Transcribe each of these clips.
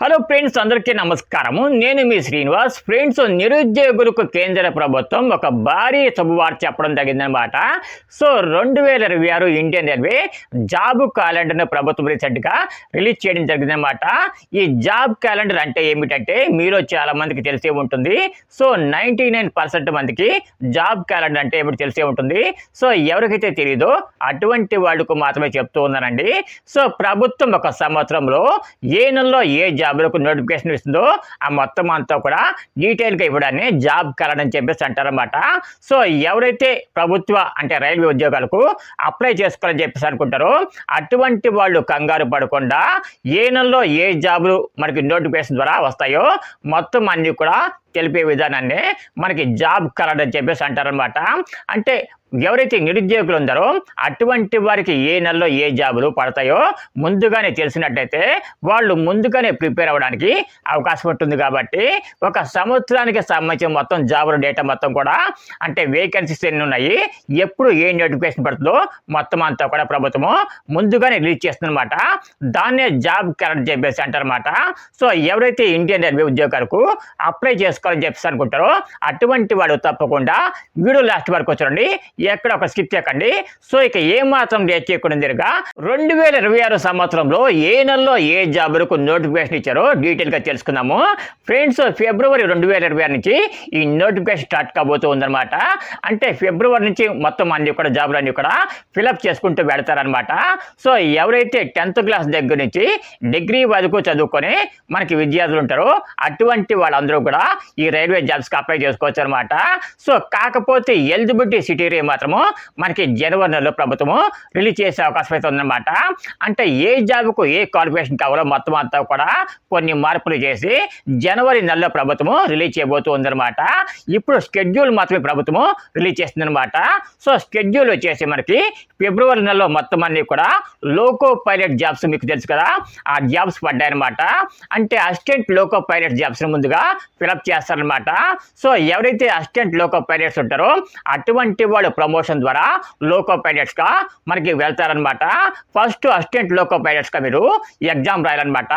Hello friends అందరికీ నమస్కారము. నేను మీ శ్రీనివాస్. ఫ్రెండ్స్ నిరుద్యోగులకు కేంద్ర ప్రభుత్వం ఒక భారీ శుభవార్త చెప్పడం తగిందనమాట సో రెండు వేల ఇరవై ఆరు ఇండియన్ రైల్వే జాబ్ క్యాలెండర్ను ప్రభుత్వం రీసెంట్గా రిలీజ్ చేయడం జరిగిందనమాట ఈ జాబ్ క్యాలెండర్ అంటే ఏమిటంటే మీలో చాలా మందికి తెలిసే ఉంటుంది. సో నైంటీ నైన్ పర్సెంట్ మందికి జాబ్ క్యాలెండర్ అంటే ఏమిటి తెలిసే ఉంటుంది. సో ఎవరికైతే తెలియదో అటువంటి వాళ్ళకు మాత్రమే చెప్తూ ఉన్నానండి. సో ప్రభుత్వం ఒక సంవత్సరంలో ఏ నెలలో ఏ జాబ్ జాబ్లకు నోటిఫికేషన్ ఇస్తుందో ఆ మొత్తం అంతా కూడా డీటెయిల్గా ఇవ్వడాన్ని జాబ్ క్యాలెండర్ అని చెప్పేసి అంటారన్నమాట. సో ఎవరైతే ప్రభుత్వ అంటే రైల్వే ఉద్యోగాలకు అప్లై చేసుకోవాలని చెప్పేసి అనుకుంటారో అటువంటి వాళ్ళు కంగారు పడకుండా ఏ నెలలో ఏ జాబులు మనకి నోటిఫికేషన్ ద్వారా వస్తాయో మొత్తం అన్నీ కూడా తెలిపే విధానాన్ని మనకి జాబ్ కలర్ అని చెప్పేసి అంటారనమాట అంటే ఎవరైతే నిరుద్యోగులు ఉందరో అటువంటి వారికి ఏ నెలలో ఏ జాబులు పడతాయో ముందుగానే తెలిసినట్టయితే వాళ్ళు ముందుగానే ప్రిపేర్ అవ్వడానికి అవకాశం ఉంటుంది కాబట్టి ఒక సంవత్సరానికి సంబంధించిన మొత్తం జాబుల డేటా మొత్తం కూడా అంటే వేకెన్సీస్ ఎన్ని ఉన్నాయి. ఎప్పుడు ఏ నోటిఫికేషన్ పడుతుందో మొత్తం అంతా కూడా ప్రభుత్వము ముందుగానే రిలీజ్ చేస్తుందన్నమాట. దాన్నే జాబ్ క్యాలెండర్ చెప్పేసి అంటారన్నమాట. సో ఎవరైతే ఇండియన్ రైల్వే ఉద్యోగాలకు అప్లై చేసుకోవాలని చెప్పేసి అనుకుంటారో అటువంటి వాడు తప్పకుండా వీడియో లాస్ట్ వరకు వచ్చారండి ఎక్కడ ఒక స్కిప్ చేయకండి. సో ఇక ఏ మాత్రం లేట్ చేయకుండా జరిగా రెండు వేల ఇరవై ఆరు సంవత్సరంలో ఏ నెలలో ఏ జాబులకు నోటిఫికేషన్ ఇచ్చారో డీటెయిల్గా తెలుసుకుందాము. ఫ్రెండ్స్ ఫిబ్రవరి రెండు వేల ఇరవై ఆరు నుంచి ఈ నోటిఫికేషన్ స్టార్ట్ కాబోతూ ఉందన్నమాట అంటే ఫిబ్రవరి నుంచి మొత్తం అన్ని కూడా జాబులు అన్ని కూడా ఫిలప్ చేసుకుంటూ వెళ్తారనమాట సో ఎవరైతే టెన్త్ క్లాస్ దగ్గర నుంచి డిగ్రీ వరకు చదువుకొని మనకి విద్యార్థులు ఉంటారో అటువంటి వాళ్ళందరూ కూడా ఈ రైల్వే జాబ్స్కి అప్లై చేసుకోవచ్చు అనమాట సో కాకపోతే ఎలిజిబిలిటీ సిటీ మాత్రము మనకి జనవరి నెలలో ప్రభుత్వము రిలీజ్ చేసే అవకాశం అయితే ఉందన్నమాట. అంటే ఏ జాబ్కు ఏ క్వాలిఫికేషన్ కావాలో మొత్తం అంతా కూడా కొన్ని మార్పులు చేసి జనవరి నెలలో ప్రభుత్వము రిలీజ్ చేయబోతుందన్నమాట ఇప్పుడు షెడ్యూల్ మాత్రమే ప్రభుత్వము రిలీజ్ చేస్తుందన్నమాట. సో షెడ్యూల్ వచ్చేసి మనకి ఫిబ్రవరి నెలలో మొత్తం అన్ని కూడా లోకో పైలట్ జాబ్స్ మీకు తెలుసు కదా. ఆ జాబ్స్ పడ్డాయన్నమాట. అంటే అసిస్టెంట్ లోకో పైలట్ జాబ్స్ ముందుగా ఫిలప్ చేస్తారనమాట సో ఎవరైతే అసిస్టెంట్ లోకో పైలట్స్ ఉంటారో అటువంటి వాళ్ళు ప్రమోషన్ ద్వారా లోకో పైలట్స్గా మనకి వెళ్తారనమాట ఫస్ట్ అసిస్టెంట్ లోకో పైలట్స్గా మీరు ఎగ్జామ్ రాయాలన్నమాట.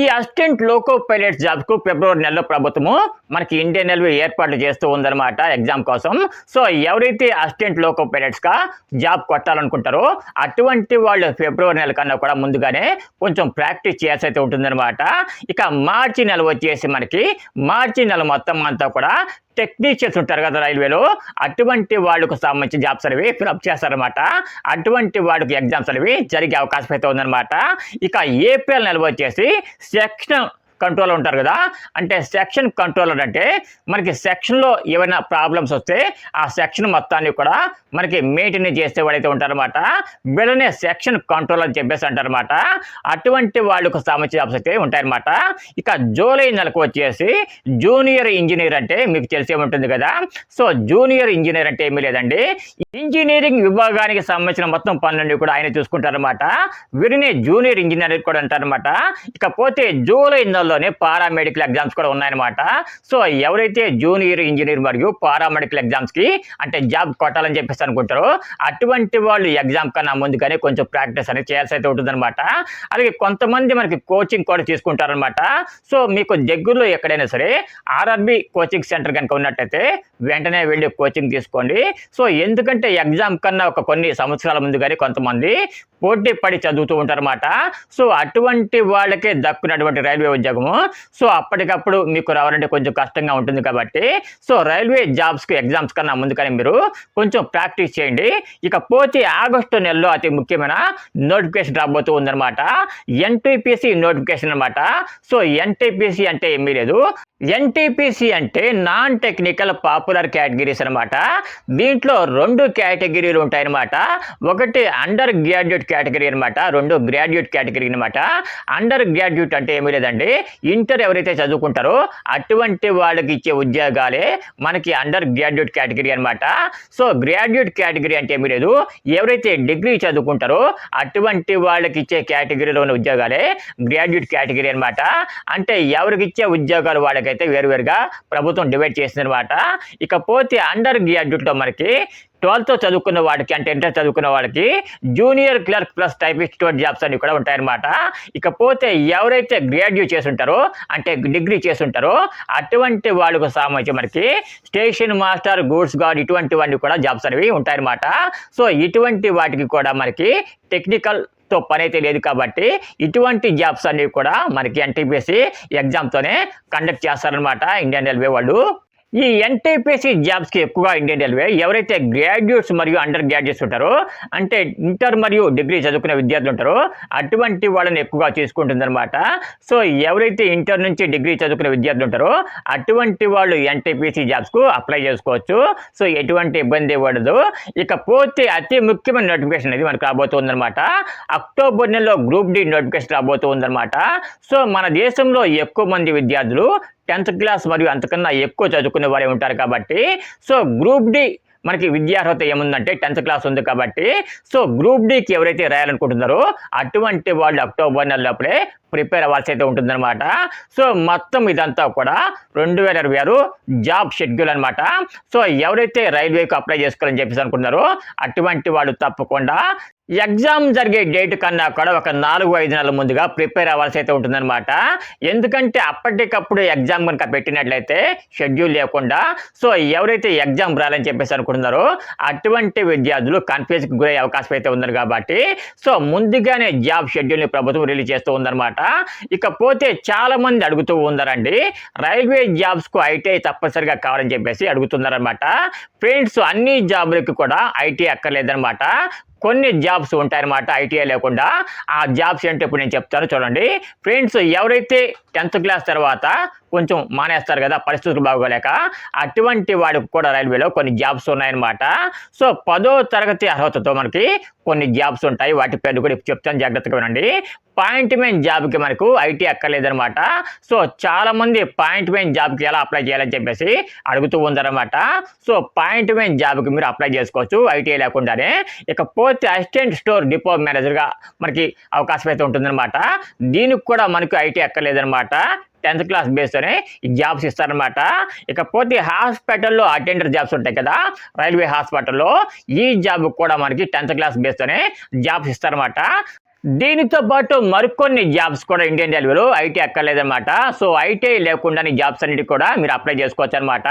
ఈ అసిస్టెంట్ లోకో పైలట్ జాబ్కు ఫిబ్రవరి నెలలో ప్రభుత్వము మనకి ఇండియన్ రైల్వే ఏర్పాట్లు చేస్తూ ఉందన్నమాట ఎగ్జామ్ కోసం. సో ఎవరైతే అసిస్టెంట్ లోకో పైలట్స్గా జాబ్ కొట్టాలనుకుంటారో అటువంటి వాళ్ళు ఫిబ్రవరి నెల కన్నా కూడా ముందుగానే కొంచెం ప్రాక్టీస్ చేయాల్సి అయితే ఉంటుందన్నమాట. ఇక మార్చి నెల వచ్చేసి మనకి మార్చి నెల మొత్తం అంతా కూడా టెక్నీషియన్స్ ఉంటారు కదా రైల్వేలో అటువంటి వాళ్ళకు సంబంధించిన జాబ్స్ అనేవి ఫిలప్ చేస్తారనమాట అటువంటి వాళ్ళకి ఎగ్జామ్స్ అనేవి జరిగే అవకాశం అయితే ఉందన్నమాట. ఇక ఏప్రిల్ నెల వచ్చేసి సెక్షన్ కంట్రోలర్ ఉంటారు కదా? అంటే సెక్షన్ కంట్రోలర్ అంటే మనకి సెక్షన్లో ఏమైనా ప్రాబ్లమ్స్ వస్తే ఆ సెక్షన్ మొత్తాన్ని కూడా మనకి మెయింటైన్ చేసే వాళ్ళైతే ఉంటారన్నమాట. వీళ్ళనే సెక్షన్ కంట్రోలర్ అని చెప్పేసి అంటారన్నమాట. అటువంటి వాళ్ళకు సంబంధించిన జాబ్స్ అయితే ఉంటాయన్నమాట. ఇక జూలై నెలకు వచ్చేసి జూనియర్ ఇంజనీర్ అంటే మీకు తెలిసే ఉంటుంది కదా? సో జూనియర్ ఇంజనీర్ అంటే ఏమీ లేదండి. ఇంజనీరింగ్ విభాగానికి సంబంధించిన మొత్తం పనులన్నీ కూడా ఆయన చూసుకుంటారన్నమాట. వీరిని జూనియర్ ఇంజనీర్ కూడా అంటారనమాట ఇకపోతే జూలై లోనే పారామెడికల్ ఎగ్జామ్స్ కూడా ఉన్నాయన్నమాట. సో ఎవరైతే జూనియర్ ఇంజనీర్ మరియు పారామెడికల్ ఎగ్జామ్స్కి అంటే జాబ్ కొట్టాలని చెప్పేసి అనుకుంటారో అటువంటి వాళ్ళు ఎగ్జామ్ కన్నా ముందుగానే కొంచెం ప్రాక్టీస్ అనేది చేయాల్సి అయితే ఉంటుందన్నమాట. అలాగే కొంతమంది మనకి కోచింగ్ కూడా తీసుకుంటారనమాట సో మీకు దగ్గరలో ఎక్కడైనా సరే ఆర్ఆర్బి కోచింగ్ సెంటర్ కనుక ఉన్నట్టయితే వెంటనే వెళ్ళి కోచింగ్ తీసుకోండి. సో ఎందుకంటే ఎగ్జామ్ కన్నా ఒక కొన్ని సంవత్సరాల ముందుగానే కొంతమంది పోటీ పడి చదువుతూ ఉంటారన్నమాట. సో అటువంటి వాళ్ళకే దక్కునటువంటి రైల్వే ఉద్యోగము సో అప్పటికప్పుడు మీకు రావాలంటే కొంచెం కష్టంగా ఉంటుంది కాబట్టి సో రైల్వే జాబ్స్కి ఎగ్జామ్స్ కన్నా ముందుగానే మీరు కొంచెం ప్రాక్టీస్ చేయండి. ఇకపోతే ఆగస్టు నెలలో అతి ముఖ్యమైన నోటిఫికేషన్ రాబోతూ ఉందన్నమాట. ఎన్టీపీసీ నోటిఫికేషన్ అనమాట సో ఎన్టీపీసీ అంటే ఏమీ లేదు. ఎన్టీపీసీ అంటే నాన్ టెక్నికల్ పాపులర్ కేటగిరీస్ అనమాట దీంట్లో రెండు కేటగిరీలు ఉంటాయన్నమాట. ఒకటి అండర్ గ్రాడ్యుయేట్ కేటగిరీ అనమాట రెండు గ్రాడ్యుయేట్ కేటగిరీ అనమాట అండర్ గ్రాడ్యుయేట్ అంటే ఏమీ లేదండి. ఇంటర్ ఎవరైతే చదువుకుంటారో అటువంటి వాళ్ళకి ఇచ్చే ఉద్యోగాలే మనకి అండర్ గ్రాడ్యుయేట్ కేటగిరీ అనమాట సో గ్రాడ్యుయేట్ కేటగిరీ అంటే ఏమీ లేదు. ఎవరైతే డిగ్రీ చదువుకుంటారో అటువంటి వాళ్ళకి ఇచ్చే కేటగిరీలో ఉన్న ఉద్యోగాలే గ్రాడ్యుయేట్ కేటగిరీ అనమాట అంటే ఎవరికి ఇచ్చే ఉద్యోగాలు వాళ్ళకైతే వేరువేరుగా ప్రభుత్వం డివైడ్ చేసింది అనమాట ఇకపోతే అండర్ గ్రాడ్యుయేట్లో మనకి ట్వెల్త్ చదువుకున్న వాడికి అంటే ఇంటర్ చదువుకున్న వాడికి junior clerk plus typist jobs అని కూడా ఉంటాయన్నమాట. ఇకపోతే ఎవరైతే గ్రాడ్యుయేట్ చేసి ఉంటారో అంటే డిగ్రీ చేసి ఉంటారో అటువంటి వాళ్ళకు సంబంధించి మనకి స్టేషన్ మాస్టర్ గూడ్స్ గార్డ్ ఇటువంటివన్నీ కూడా జాబ్స్ అనేవి ఉంటాయన్నమాట. సో ఇటువంటి వాటికి కూడా మనకి టెక్నికల్తో పని అయితే లేదు కాబట్టి ఇటువంటి జాబ్స్ అనేవి కూడా మనకి ఎన్టీపీసీ ఎగ్జామ్తోనే కండక్ట్ చేస్తారనమాట ఇండియన్ రైల్వే వాళ్ళు. ఈ ఎన్టీపీసీ జాబ్స్కి ఎక్కువగా ఇండియన్ రైల్వే ఎవరైతే గ్రాడ్యుయేట్స్ మరియు అండర్ గ్రాడ్యుయేట్స్ ఉంటారో అంటే ఇంటర్ మరియు డిగ్రీ చదువుకునే విద్యార్థులు ఉంటారో అటువంటి వాళ్ళని ఎక్కువగా తీసుకుంటుందన్నమాట. సో ఎవరైతే ఇంటర్ నుంచి డిగ్రీ చదువుకునే విద్యార్థులు ఉంటారో అటువంటి వాళ్ళు ఎన్టీపీసీ జాబ్స్కు అప్లై చేసుకోవచ్చు. సో ఎటువంటి ఇబ్బంది ఇవ్వడదు ఇకపోతే అతి ముఖ్యమైన నోటిఫికేషన్ అనేది మనకు రాబోతుందన్నమాట. అక్టోబర్ నెలలో గ్రూప్ డి నోటిఫికేషన్ రాబోతుందన్నమాట. సో మన దేశంలో ఎక్కువ మంది విద్యార్థులు టెన్త్ క్లాస్ మరియు అంతకన్నా ఎక్కువ చదువుకునే వారే ఉంటారు కాబట్టి సో గ్రూప్ డి మనకి విద్యార్హత ఏముందంటే టెన్త్ క్లాస్ ఉంది కాబట్టి సో గ్రూప్ డీకి ఎవరైతే రాయాలనుకుంటున్నారో అటువంటి వాళ్ళు అక్టోబర్ నెల లోపలే ప్రిపేర్ అవ్వాల్సి అయితే ఉంటుందన్నమాట. సో మొత్తం ఇదంతా కూడా రెండు వేల ఇరవై ఆరు జాబ్ షెడ్యూల్ అనమాట సో ఎవరైతే రైల్వేకి అప్లై చేసుకోవాలని చెప్పేసి అనుకుంటున్నారో అటువంటి వాళ్ళు తప్పకుండా ఎగ్జామ్ జరిగే డేట్ కన్నా కూడా ఒక నాలుగు ఐదు నెలల ముందుగా ప్రిపేర్ అవ్వాల్సి అయితే ఉంటుందన్నమాట. ఎందుకంటే అప్పటికప్పుడు ఎగ్జామ్ కనుక పెట్టినట్లయితే షెడ్యూల్ లేకుండా సో ఎవరైతే ఎగ్జామ్ రాలని చెప్పేసి అనుకుంటున్నారో అటువంటి విద్యార్థులు కన్ఫ్యూజ్కి గురయ్యే అవకాశం అయితే ఉంది కాబట్టి సో ముందుగానే జాబ్ షెడ్యూల్ని ప్రభుత్వం రిలీజ్ చేస్తూ ఉందన్నమాట. ఇకపోతే చాలామంది అడుగుతూ ఉన్నారండి రైల్వే జాబ్స్కు ఐటీఐ తప్పనిసరిగా కావాలని చెప్పేసి అడుగుతున్నారనమాట ఫ్రెండ్స్ అన్ని జాబులకి కూడా ఐటీ అక్కర్లేదనమాట కొన్ని జాబ్స్ ఉంటాయన్నమాట ఐటీఐ లేకుండా. ఆ జాబ్స్ ఏంటో ఇప్పుడు నేను చెప్తాను చూడండి. ఫ్రెండ్స్ ఎవరైతే టెన్త్ క్లాస్ తర్వాత కొంచెం మానేస్తారు కదా పరిస్థితులు బాగోలేక అటువంటి వాడికి కూడా రైల్వేలో కొన్ని జాబ్స్ ఉన్నాయన్నమాట. సో పదో తరగతి అర్హతతో మనకి కొన్ని జాబ్స్ ఉంటాయి. వాటి పేర్లు కూడా చెప్తాను. జాగ్రత్తగా వినండి. పాయింట్మెంట్ జాబ్కి మనకు ఐటీ అక్కర్లేదనమాట సో చాలామంది పాయింట్మెంట్ జాబ్కి ఎలా అప్లై చేయాలని చెప్పేసి అడుగుతూ ఉందన్నమాట. సో పాయింట్మెంట్ జాబ్కి మీరు అప్లై చేసుకోవచ్చు. ఐటీఐ లేకుండానే. ఇకపోతే అసిస్టెంట్ స్టోర్ డిపో మేనేజర్గా మనకి అవకాశం అయితే ఉంటుందన్నమాట. దీనికి కూడా మనకు ఐటీ అక్కర్లేదనమాట టెన్త్ క్లాస్ బేస్తోనే ఈ జాబ్స్ ఇస్తారనమాట ఇకపోతే హాస్పిటల్లో అటెండర్ జాబ్స్ ఉంటాయి కదా రైల్వే హాస్పిటల్లో ఈ జాబ్ కూడా మనకి టెన్త్ క్లాస్ బేస్తోనే జాబ్స్ ఇస్తారనమాట దీనితో పాటు మరికొన్ని జాబ్స్ కూడా ఇండియన్ రైల్వేలో ఐటీ అక్కర్లేదన్నమాట. సో ఐటీ లేకుండా జాబ్స్ అన్నిటి కూడా మీరు అప్లై చేసుకోవచ్చు అనమాట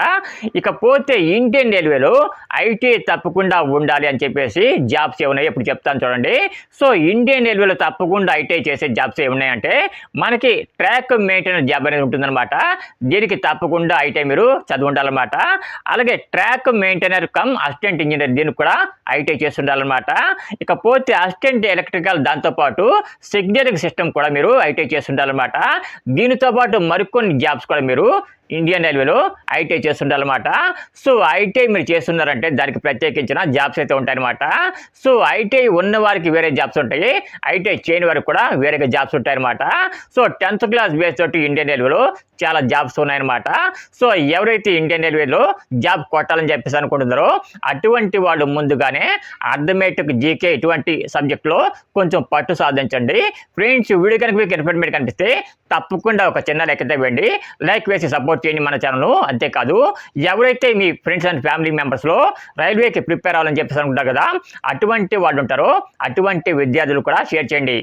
ఇకపోతే ఇండియన్ రైల్వేలో ఐటీ తప్పకుండా ఉండాలి అని చెప్పేసి జాబ్స్ ఏమున్నాయి ఇప్పుడు చెప్తాను చూడండి. సో ఇండియన్ రైల్వేలో తప్పకుండా ఐటీ చేసే జాబ్స్ ఏమున్నాయంటే మనకి ట్రాక్ మెయింటెనెన్స్ జాబ్ అనేది ఉంటుందన్నమాట. దీనికి తప్పకుండా ఐటీ మీరు చదివి ఉండాలన్నమాట. అలాగే track maintainer cum assistant engineer దీనికి కూడా ఐటీ చేస్తుండాలన్నమాట. ఇకపోతే అసిస్టెంట్ ఎలక్ట్రికల్ దాంతో పాటు సిగ్నరింగ్ సిస్టమ్ కూడా మీరు ఐటీ చేసి ఉండాలన్నమాట దీనితో పాటు మరికొన్ని జాబ్స్ కూడా మీరు ఇండియన్ రైల్వేలో ఐటీఐ చేస్తుండాలన్నమాట సో ఐటీఐ మీరు చేస్తున్నారంటే దానికి ప్రత్యేకించిన జాబ్స్ అయితే ఉంటాయన్నమాట. సో ఐటీఐ ఉన్న వారికి వేరే జాబ్స్ ఉంటాయి. ఐటీఐ చేయని వారికి కూడా వేరే జాబ్స్ ఉంటాయన్నమాట. సో టెన్త్ క్లాస్ బేస్ తోటి ఇండియన్ రైల్వేలో చాలా జాబ్స్ ఉన్నాయన్నమాట. సో ఎవరైతే ఇండియన్ రైల్వేలో జాబ్ కొట్టాలని చెప్పేసి అనుకుంటున్నారో అటువంటి వాళ్ళు ముందుగానే అర్థమేటిక్ జీకే ఇటువంటి సబ్జెక్ట్లో కొంచెం పట్టు సాధించండి. ఫ్రెండ్స్ వీడియో కనుక మీకు ఇన్ఫర్మేట్ కనిపిస్తే తప్పకుండా ఒక చిన్న లెక్క ఇవ్వండి. లైక్ వేసి సపోర్ట్ సపోర్ట్ చేయండి మన ఛానల్ అంతేకాదు ఎవరైతే మీ ఫ్రెండ్స్ అండ్ ఫ్యామిలీ మెంబర్స్లో రైల్వేకి ప్రిపేర్ అవ్వాలని చెప్పేసి అనుకుంటారు కదా అటువంటి వాళ్ళు ఉంటారో అటువంటి విద్యార్థులు కూడా షేర్ చేయండి.